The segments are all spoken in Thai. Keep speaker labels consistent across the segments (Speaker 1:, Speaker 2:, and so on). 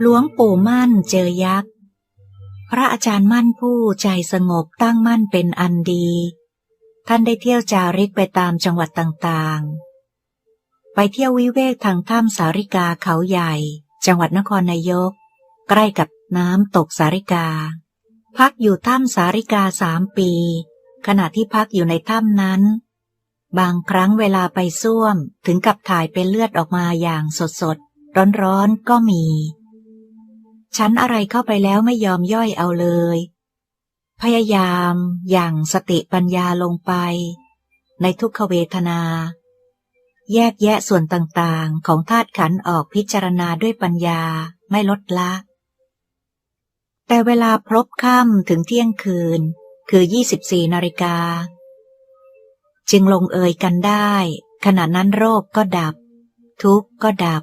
Speaker 1: หลวงปู่มั่นเจอยักษ์ พระอาจารย์มั่นผู้ใจสงบตั้งมั่นเป็นอันดี ท่านได้เที่ยวจาริกไปตามจังหวัดต่างๆ ไปเที่ยววิเวกทางถ้ำสาริกาเขาใหญ่ จังหวัดนครนายก ใกล้กับน้ำตกสาริกา พักอยู่ถ้ำสาริกาสามปี ขณะที่พักอยู่ในถ้ำนั้น บางครั้งเวลาไปส้วมถึงกับถ่ายเป็นเลือดออกมาอย่างสดๆ ร้อนๆก็มี ฉันอะไรเข้าไปแล้วไม่ยอมย่อยเอาเลย พยายามอย่างสติปัญญาลงไป ในทุกขเวทนา แยกแยะส่วนต่างๆ ของธาตุขันออกพิจารณาด้วยปัญญาไม่ลดละ แต่เวลาพลบค่ำถึงเที่ยงคืน คือ 24 นาฬิกา จึงลงเอยกันได้ ขณะนั้นโรคก็ดับ ทุกข์ก็ดับ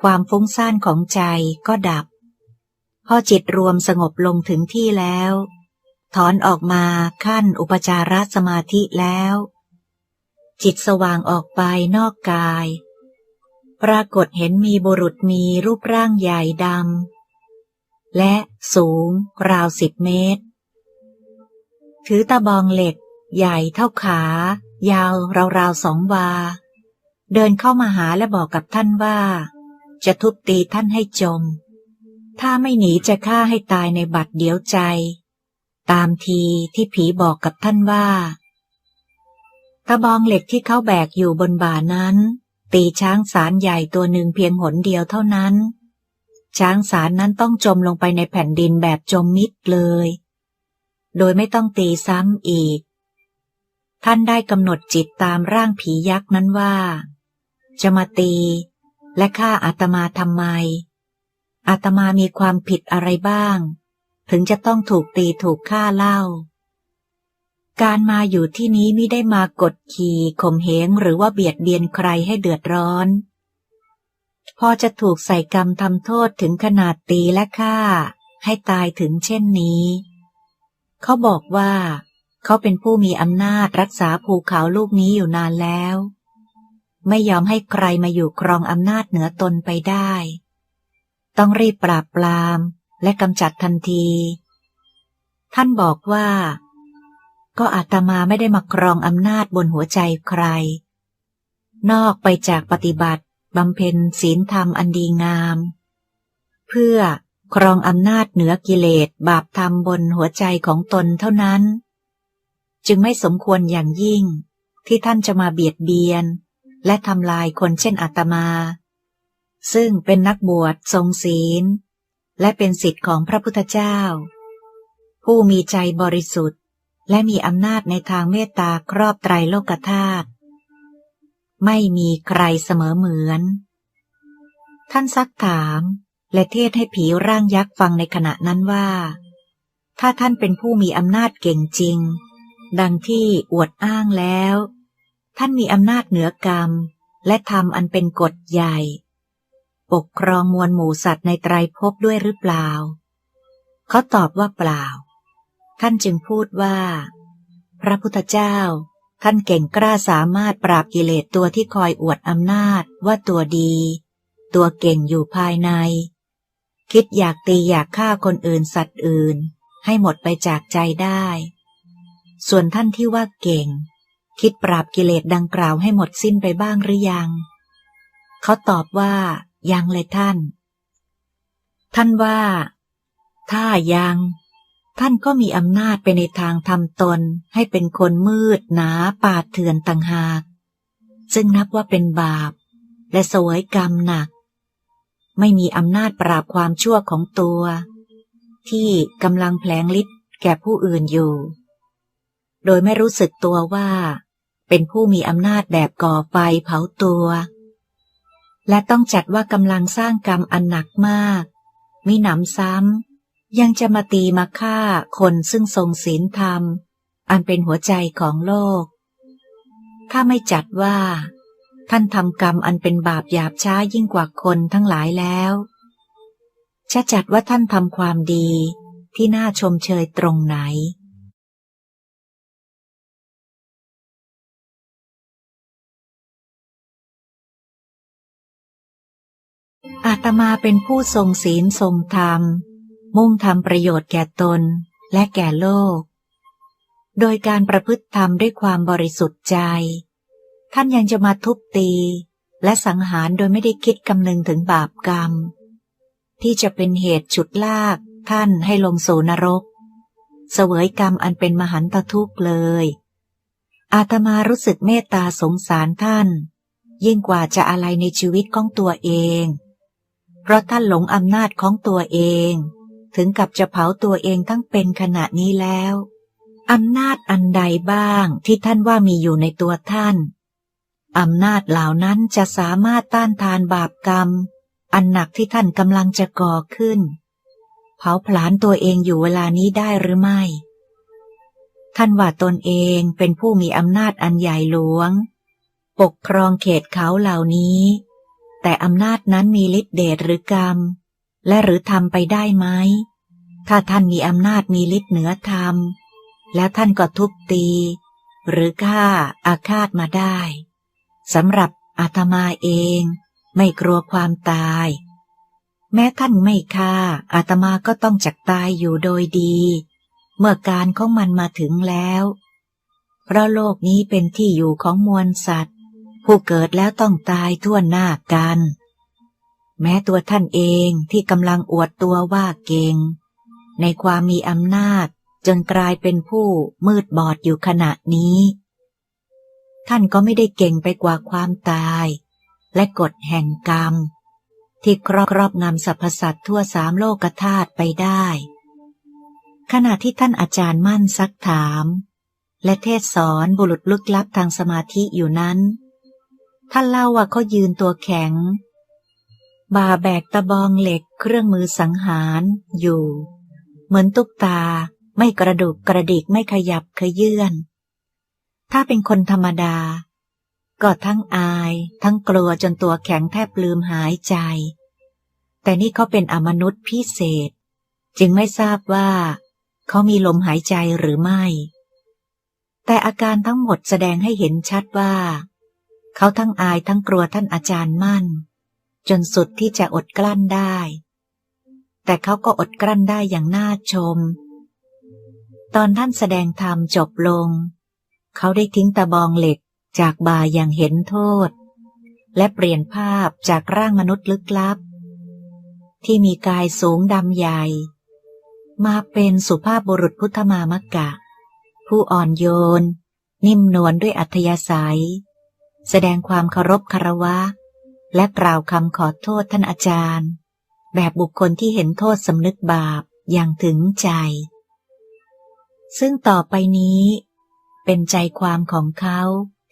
Speaker 1: ความฟุ้งซ่านของใจก็ดับ พอจิตรวมสงบลงถึงที่แล้ว ถอนออกมาขั้นอุปจารสมาธิแล้ว จิตสว่างออกไปนอกกาย ปรากฏเห็นมีบุรุษมีรูปร่างใหญ่ดำและสูงราวสิบเมตร ถือตะบองเหล็ก ใหญ่เท่าขา ยาวราวๆสองวา เดินเข้ามาหาและบอกกับท่านว่า จะทุบตีท่านให้จม ถ้าไม่หนีจะฆ่าให้ตายในบัดเดียวใจ ตามทีที่ผีบอกกับท่านว่าตะบองเหล็กที่เขาแบกอยู่บนบ่านั้น ตีช้างสารใหญ่ตัวหนึ่งเพียงหนเดียวเท่านั้น ช้างสารนั้นต้องจมลงไปในแผ่นดินแบบจมมิดเลย โดยไม่ต้องตีซ้ำอีก ท่านได้กำหนดจิตตามร่างผียักษ์นั้นว่า จะมาตี และฆ่าอาตมาทำไม อาตมามีความผิดอะไรบ้าง ถึงจะต้องถูกตีถูกฆ่าเล่า การมาอยู่ที่นี้ไม่ได้มากดขี่ข่มเหงหรือว่าเบียดเบียนใครให้เดือดร้อน พอจะถูกใส่กรรมทำโทษถึงขนาดตีและฆ่า ให้ตายถึงเช่นนี้ เขาบอกว่าเขาเป็นผู้มีอำนาจรักษาภูเขาลูกนี้อยู่นานแล้ว ไม่ยอมให้ใครมาอยู่ครองอำนาจเหนือตนไปได้ ต้องรีบปราบปรามและกำจัดทันที ท่านบอกว่า ก็อาตมาไม่ได้มาครองอำนาจบนหัวใจใคร นอกไปจากปฏิบัติบำเพ็ญศีลธรรมอันดีงาม เพื่อครองอำนาจเหนือกิเลสบาปธรรมบนหัวใจของตนเท่านั้น จึงไม่สมควรอย่างยิ่งที่ท่านจะมาเบียดเบียน และทำลายคนเช่นอาตมา ซึ่งเป็นนักบวชทรงศีล และเป็นสิทธิ์ของพระพุทธเจ้า ผู้มีใจบริสุทธิ์ และมีอำนาจในทางเมตตาครอบไตรโลกธาตุไม่มีใครเสมอเหมือน ท่านซักถามและเทศให้ผีร่างยักษ์ฟังในขณะนั้นว่า ถ้าท่านเป็นผู้มีอำนาจเก่งจริง ดังที่อวดอ้างแล้ว ท่านมีอำนาจเหนือกรรม และทำอันเป็นกฎใหญ่ ปกครองมวลหมู่สัตว์ในไตรภพด้วยหรือเปล่า เขาตอบว่าเปล่า ท่านจึงพูดว่า พระพุทธเจ้า ท่านเก่งกล้าสามารถปราบกิเลสตัวที่คอยอวดอำนาจว่าตัวดี ตัวเก่งอยู่ภายใน คิดอยากตีอยากฆ่าคนอื่นสัตว์อื่น ให้หมดไปจากใจได้ ส่วนท่านที่ว่าเก่ง คิดปราบกิเลสดังกล่าวให้หมดสิ้นไปบ้างหรือยัง เขาตอบว่า ยังเลยท่าน ท่านว่า ถ้ายัง ท่านก็มีอำนาจไปในทางทำตนให้เป็นคนมืดหนาป่าเถื่อนต่างหาก ซึ่งนับว่าเป็นบาป และสวยกรรมหนัก ไม่มีอำนาจปราบความชั่วของตัว ที่กำลังแผลงฤทธิ์แก่ผู้อื่นอยู่ โดยไม่รู้สึกตัวว่า เป็นผู้มีอำนาจแบบก่อไฟเผาตัว และต้องจัดว่ากำลังสร้างกรรมอันหนักมาก มิหนำซ้ำ ยังจะมาตีมาฆ่าคนซึ่งทรงศีลธรรม อันเป็นหัวใจของโลก ถ้าไม่จัดว่า ท่านทำกรรมอันเป็นบาปหยาบช้ายิ่งกว่าคนทั้งหลายแล้วจะจัดว่าท่านทำความดีที่น่าชมเชยตรงไหน อาตมาเป็นผู้ทรงศีลทรงธรรม มุ่งทำประโยชน์แก่ตนและแก่โลก โดยการประพฤติธรรมด้วยความบริสุทธิ์ใจ ท่านยังจะมาทุบตี และสังหารโดยไม่ได้คิดคำนึงถึงบาปกรรม ที่จะเป็นเหตุฉุดลากท่านให้ลงสู่นรก เสวยกรรมอันเป็นมหันตทุกข์เลย อาตมารู้สึกเมตตาสงสารท่าน ยิ่งกว่าจะอะไรในชีวิตของตัวเอง เพราะท่านหลงอำนาจของตัวเอง ถึงกับจะเผาตัวเองทั้งเป็นขณะนี้แล้วอำนาจอันใดบ้างที่ท่านว่ามีอยู่ในตัวท่านอำนาจเหล่านั้นจะสามารถต้านทานบาปกรรม อันหนักที่ท่านกำลังจะก่อขึ้น เผาผลาญตัวเองอยู่เวลานี้ได้หรือไม่ ท่านว่าตนเองเป็นผู้มีอำนาจอันใหญ่หลวง ปกครองเขตเขาเหล่านี้ แต่อำนาจนั้นมีฤทธิเดชหรือกรรม และหรือทำไปได้ไหม ถ้าท่านมีอำนาจมีฤทธิ์เหนือธรรม แล้วท่านก็ทุบตี หรือฆ่าอาฆาตมาได้สำหรับอาตมาเอง ไม่กลัวความตาย แม้ท่านไม่ฆ่าอาตมาก็ต้องจักตายอยู่โดยดี เมื่อการของมันมาถึงแล้ว เพราะโลกนี้เป็นที่อยู่ของมวลสัตว์ ผู้เกิดแล้วต้องตายทั่วหน้ากัน แม้ตัวท่านเองที่กำลังอวดตัวว่าเก่ง ในความมีอำนาจจนกลายเป็นผู้มืดบอดอยู่ขณะนี้ ท่านก็ไม่ได้เก่งไปกว่าความตาย และกฎแห่งกรรม ที่ครอบครอบงำสรรพสัตว์ทั่วสามโลกธาตุไปได้ ขณะที่ท่านอาจารย์มั่นซักถาม และเทศสอนบุรุษลึกลับทางสมาธิอยู่นั้น ท่านเล่าว่าเขายืนตัวแข็ง บ่าแบกตะบองเหล็กเครื่องมือสังหารอยู่ เหมือนตุ๊กตาไม่กระดุกกระดิกไม่ขยับขยื่น ถ้าเป็นคนธรรมดา ก็ทั้งอายทั้งกลัวจนตัวแข็งแทบลืมหายใจ แต่นี่เขาเป็นอมนุษย์พิเศษ จึงไม่ทราบว่าเขามีลมหายใจหรือไม่ แต่อาการทั้งหมดแสดงให้เห็นชัดว่า เขาทั้งอายทั้งกลัวท่านอาจารย์มั่น จนสุดที่จะอดกลั้นได้ แต่เขาก็อดกลั้นได้อย่างน่าชม ตอนท่านแสดงธรรมจบลง เขาได้ทิ้งตะบองเหล็กจากบาอย่างเห็นโทษ และเปลี่ยนภาพจากร่างมนุษย์ลึกลับ ที่มีกายสูงดำใหญ่ มาเป็นสุภาพบุรุษพุทธมามกะ ผู้อ่อนโยน นิ่มนวลด้วยอัธยาศัย แสดงความเคารพคารวะ และกล่าวคำขอโทษท่านอาจารย์ แบบบุคคลที่เห็นโทษสำนึกบาปอย่างถึงใจ ซึ่งต่อไปนี้ เป็นใจความของเขา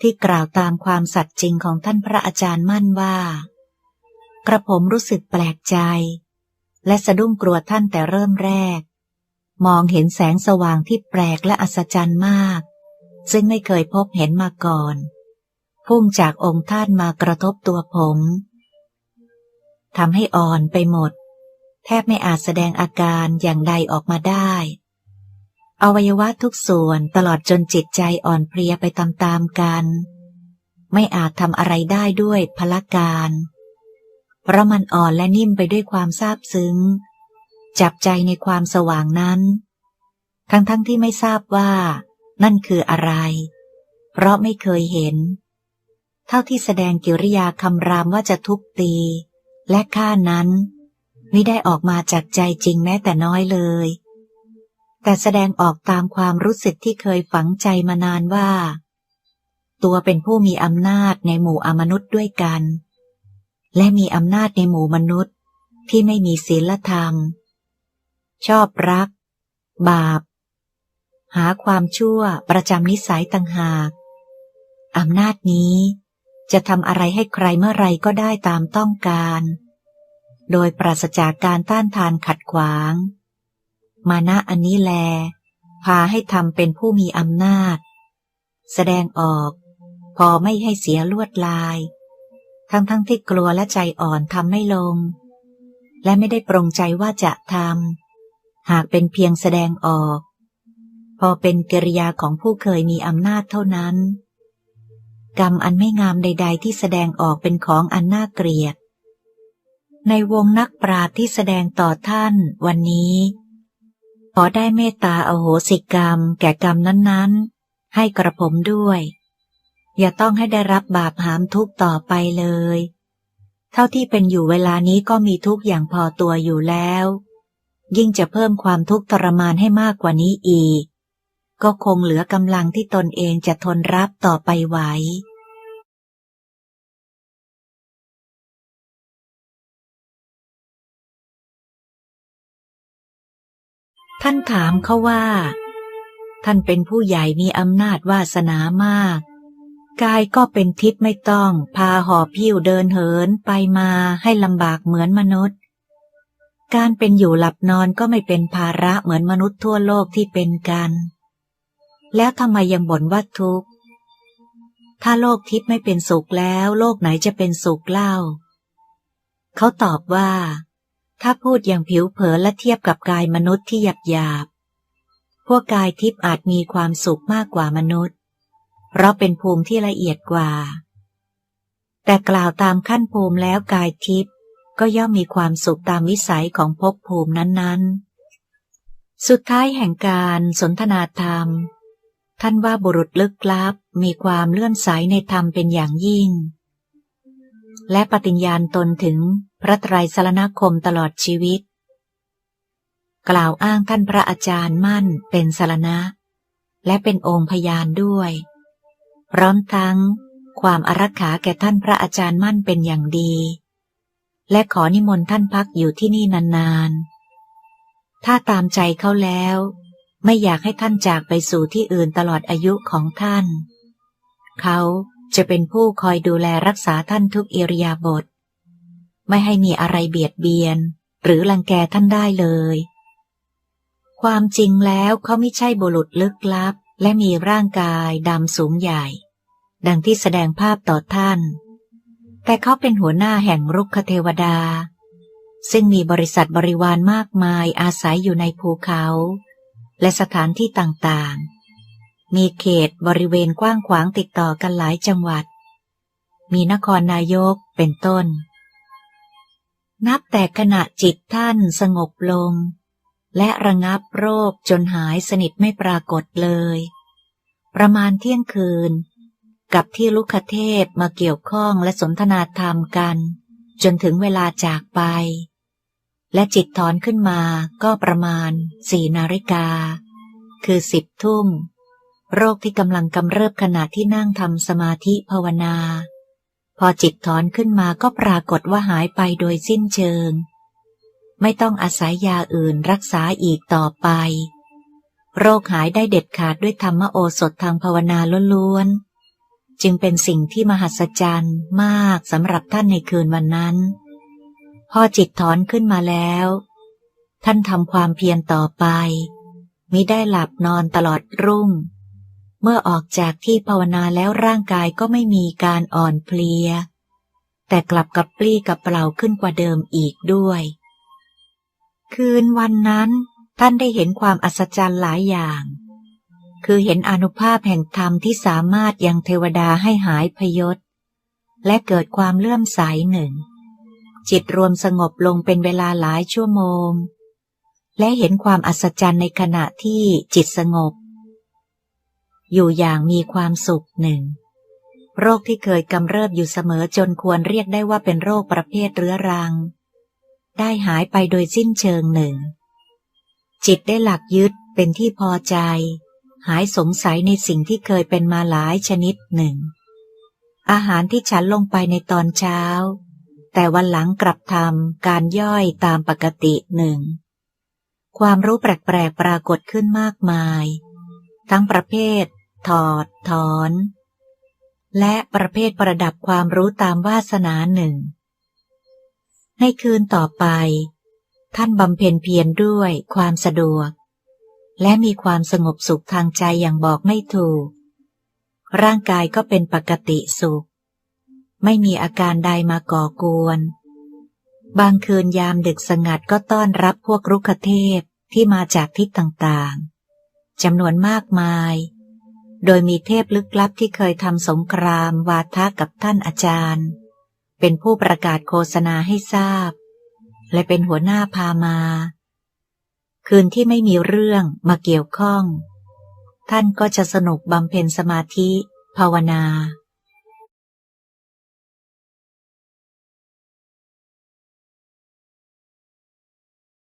Speaker 1: ที่กล่าวตามความสัตย์จริงของท่านพระอาจารย์มั่นว่า กระผมรู้สึกแปลกใจ และสะดุ้งกลัวท่านแต่เริ่มแรก มองเห็นแสงสว่างที่แปลกและอัศจรรย์มาก ซึ่งไม่เคยพบเห็นมาก่อน พุ่งจากองค์ท่านมากระทบตัวผมทำให้อ่อนไปหมด แทบไม่อาจแสดงอาการอย่างใดออกมาได้ อวัยวะทุกส่วนตลอดจนจิตใจอ่อนเพลียไปตามๆกัน ไม่อาจทำอะไรได้ด้วยพละการ เพราะมันอ่อนและนิ่มไปด้วยความซาบซึ้ง จับใจในความสว่างนั้น ทั้งๆทที่ไม่ทราบว่า นั่นคืออะไร เพราะไม่เคยเห็น เท่าที่แสดงกิริยาคำรามว่าจะทุบตี และฆ่านั้นไม่ได้ออกมาจากใจจริงแม้แต่น้อยเลย แต่แสดงออกตามความรู้สึกที่เคยฝังใจมานานว่า ตัวเป็นผู้มีอำนาจในหมู่อมนุษย์ด้วยกัน และมีอำนาจในหมู่มนุษย์ที่ไม่มีศีลธรรม ชอบรัก บาป หาความชั่วประจำนิสัยต่างหาก อำนาจนี้ จะทำอะไรให้ใครเมื่อไรก็ได้ตามต้องการ โดยปราศจากการต้านทานขัดขวาง มานะอันนี้แล พาให้ทำเป็นผู้มีอำนาจ แสดงออก พอไม่ให้เสียลวดลาย ทั้งทั้งที่กลัวและใจอ่อนทำไม่ลง และไม่ได้ปรงใจว่าจะทำหากเป็นเพียงแสดงออก พอเป็นกิริยาของผู้เคยมีอำนาจเท่านั้น กรรมอันไม่งามใด ๆ ที่แสดงออกเป็นของอันน่าเกลียด ในวงนักปราชญ์ที่แสดงต่อท่านวันนี้ ขอได้เมตตาอโหสิกรรม แก่กรรมนั้นๆ ให้กระผมด้วย อย่าต้องให้ได้รับบาปหามทุกต่อไปเลย เท่าที่เป็นอยู่เวลานี้ก็มีทุกอย่างพอตัวอยู่แล้ว ยิ่งจะเพิ่มความทุกข์ทรมานให้มากกว่านี้อีก ก็คงเหลือกำลังที่ตนเองจะทนรับต่อไปไหวท่านถามเขาว่า ท่านเป็นผู้ใหญ่มีอำนาจวาสนามาก กายก็เป็นทิศไม่ต้อง พาหอบพิ้วเดินเหินไปมาให้ลำบากเหมือนมนุษย์ การเป็นอยู่หลับนอนก็ไม่เป็นภาระเหมือนมนุษย์ทั่วโลกที่เป็นกัน แล้วทำไมยังบ่นว่าทุกข์ ถ้าโลกทิพย์ไม่เป็นสุขแล้ว โลกไหนจะเป็นสุขเล่า เขาตอบว่า ถ้าพูดอย่างผิวเผินและเทียบกับกายมนุษย์ที่หยาบหยาบพวกกายทิพย์อาจมีความสุขมากกว่ามนุษย์ เพราะเป็นภูมิที่ละเอียดกว่า แต่กล่าวตามขั้นภูมิแล้วกายทิพย์ก็ย่อมมีความสุขตามวิสัยของภพภูมินั้นๆ สุดท้ายแห่งการสนทนาธรรม ท่านว่าบุรุษลึกลับมีความเลื่อนใสในธรรมเป็นอย่างยิ่ง และปฏิญญาณตนถึงพระไตรสรณคมตลอดชีวิต กล่าวอ้างท่านพระอาจารย์มั่นเป็นสรณะ และเป็นองค์พยานด้วย พร้อมทั้งความอารักขาแก่ท่านพระอาจารย์มั่นเป็นอย่างดี และขอนิมนต์ท่านพักอยู่ที่นี่นานๆ ถ้าตามใจเขาแล้ว ไม่อยากให้ท่านจากไปสู่ที่อื่นตลอดอายุของท่าน เขาจะเป็นผู้คอยดูแลรักษาท่านทุกอิริยาบถไม่ให้มีอะไรเบียดเบียน หรือลังแกท่านได้เลย ความจริงแล้วเขาไม่ใช่บุรุษลึกลับ และมีร่างกายดำสูงใหญ่ ดังที่แสดงภาพต่อท่าน แต่เขาเป็นหัวหน้าแห่งรุกขเทวดา ซึ่งมีบริษัทบริวารมากมายอาศัยอยู่ในภูเขา และสถานที่ต่างๆ มีเขตบริเวณกว้างขวางติดต่อกันหลายจังหวัด มีนครนายกเป็นต้น นับแต่ขณะจิตท่านสงบลง และระงับโรคจนหายสนิทไม่ปรากฏเลย ประมาณเที่ยงคืน กับที่ลุคเทพมาเกี่ยวข้องและสนทนาธรรมกัน จนถึงเวลาจากไป และจิตถอนขึ้นมาก็ประมาณสี่นาฬิกา คือสิบทุ่ม โรคที่กำลังกำเริบขณะที่นั่งทำสมาธิภาวนา พอจิตถอนขึ้นมาก็ปรากฏว่าหายไปโดยสิ้นเชิง ไม่ต้องอาศัยยาอื่นรักษาอีกต่อไป โรคหายได้เด็ดขาดด้วยธรรมโอสถทางภาวนาล้วนๆ จึงเป็นสิ่งที่มหัศจรรย์มากสำหรับท่านในคืนวันนั้น อจิตถอนขึ้นมาแล้ว ท่านทำความเพียรต่อไป มิได้หลับนอนตลอดรุ่ง เมื่อออกจากที่ภาวนาแล้วร่างกายก็ไม่มีการอ่อนเพลีย แต่กลับกับปลี้กับเปล่าขึ้นกว่าเดิมอีกด้วย คืนวันนั้นท่านได้เห็นความอัศจรรย์หลายอย่าง คือเห็นอนุภาพแห่งธรรมที่สามารถยังเทวดาให้หายพยศ และเกิดความเลื่อมใสหนึ่ง จิตรวมสงบลงเป็นเวลาหลายชั่วโมง และเห็นความอัศจรรย์ในขณะที่จิตสงบ อยู่อย่างมีความสุขหนึ่ง โรคที่เคยกำเริบอยู่เสมอจนควรเรียกได้ว่าเป็นโรคประเภทเรื้อรัง ได้หายไปโดยสิ้นเชิงหนึ่ง จิตได้หลักยึดเป็นที่พอใจ หายสงสัยในสิ่งที่เคยเป็นมาหลายชนิดหนึ่งอาหารที่ฉันลงไปในตอนเช้า แต่วันหลังกลับทำการย่อยตามปกติหนึ่ง ความรู้แปลกๆปปรากฏขึ้นมากมาย ทั้งประเภท ถอด ถอน และประเภทประดับความรู้ตามวาสนาหนึ่ง ในคืนต่อไป ท่านบำเพ็ญเพียรด้วยความสะดวก และมีความสงบสุขทางใจอย่างบอกไม่ถูก ร่างกายก็เป็นปกติสุข ไม่มีอาการใดมาก่อกวน บางคืนยามดึกสงัดก็ต้อนรับพวกรุกเทพที่มาจากทิศต่างๆจำนวนมากมาย โดยมีเทพลึกลับที่เคยทำสงครามวาทะกับท่านอาจารย์ เป็นผู้ประกาศโฆษณาให้ทราบ และเป็นหัวหน้าพามา คืนที่ไม่มีเรื่องมาเกี่ยวข้อง ท่านก็จะสนุกบำเพ็ญสมาธิ ภาวนา